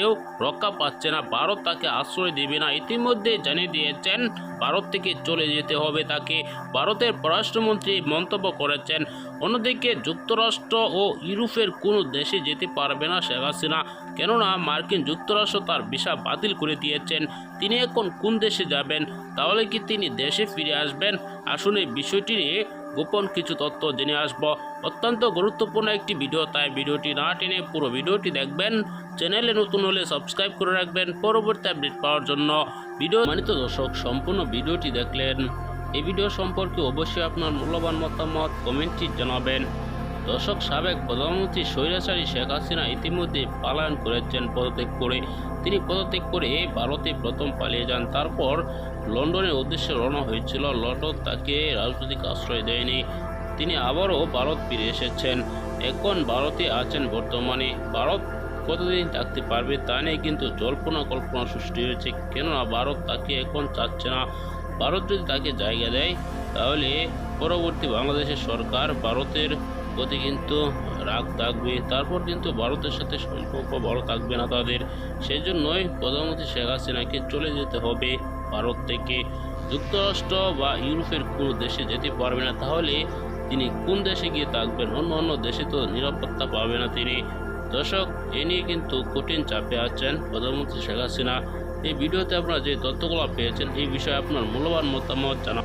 এও রক্ষা পাচ্ছে না। ভারত তাকে আশ্রয় দেবে না। ইতিমধ্যে জানিয়ে দিয়েছেন, ভারত থেকে চলে যেতে হবে তাকে। ভারতের পররাষ্ট্রমন্ত্রী মন্তব্য করেছেন, অন্যদিকে যুক্তরাষ্ট্র ও ইউরোপের কোনো দেশে যেতে পারবে না শেখ হাসিনা। কেননা, মার্কিন যুক্তরাষ্ট্র তার ভিসা বাতিল করে দিয়েছেন। তিনি এখন কোন দেশে যাবেন? তাহলে কি তিনি দেশে ফিরে আসবেন? আসলে বিষয়টি নিয়ে গোপন কিছু তথ্য জেনে আসব। অত্যন্ত গুরুত্বপূর্ণ একটি ভিডিও, তাই ভিডিওটি না টেনে পুরো ভিডিওটি দেখবেন। চ্যানেলে নতুন হলে সাবস্ক্রাইব করে রাখবেন পরবর্তী আপডেট পাওয়ার জন্য। ভিডিও মানিত দর্শক, সম্পূর্ণ ভিডিওটি দেখলেন। এই ভিডিও সম্পর্কে অবশ্যই আপনার মূল্যবান মতামত কমেন্টটি জানাবেন। দর্শক সাবেক প্রধানমন্ত্রী স্বৈরাচারী শেখ হাসিনা ইতিমধ্যে পালায়ন করেছেন পদত্যাগ করে। তিনি পদত্যাগ করে ভারতে প্রথম পালিয়ে যান। তারপর লন্ডনের উদ্দেশ্যে রওনা হয়েছিল। লন্ডন তাকে রাজনৈতিক আশ্রয় দেয়নি। তিনি আবারও ভারত ফিরে এসেছেন। এখন ভারতে আছেন বর্তমানে। ভারত কতদিন থাকতে পারবে তা নিয়ে কিন্তু জল্পনা কল্পনা সৃষ্টি হয়েছে। কেননা ভারত তাকে এখন চাচ্ছে না। ভারত যদি তাকে জায়গা দেয়, তাহলে পরবর্তী বাংলাদেশের সরকার ভারতের প্রতি কিন্তু রাগ থাকবে, তারপর কিন্তু ভারতের সাথে সম্পর্ক ভালো থাকবে না তাদের। সেই জন্যই প্রধানমন্ত্রী শেখ হাসিনাকে চলে যেতে হবে ভারত থেকে। যুক্তরাষ্ট্র বা ইউরোপের কোনো দেশে যেতে পারবে না, তাহলে তিনি কোন দেশে গিয়ে থাকবেন? অন্য অন্য দেশে তো নিরাপত্তা পাবে না তিনি। দর্শক, এ নিয়ে কিন্তু কঠিন চাপে আছেন প্রধানমন্ত্রী শেখ হাসিনা। এই ভিডিওতে আপনারা যে তথ্যগুলো পেয়েছেন, এই বিষয়ে আপনার মূল্যবান মতামত জানা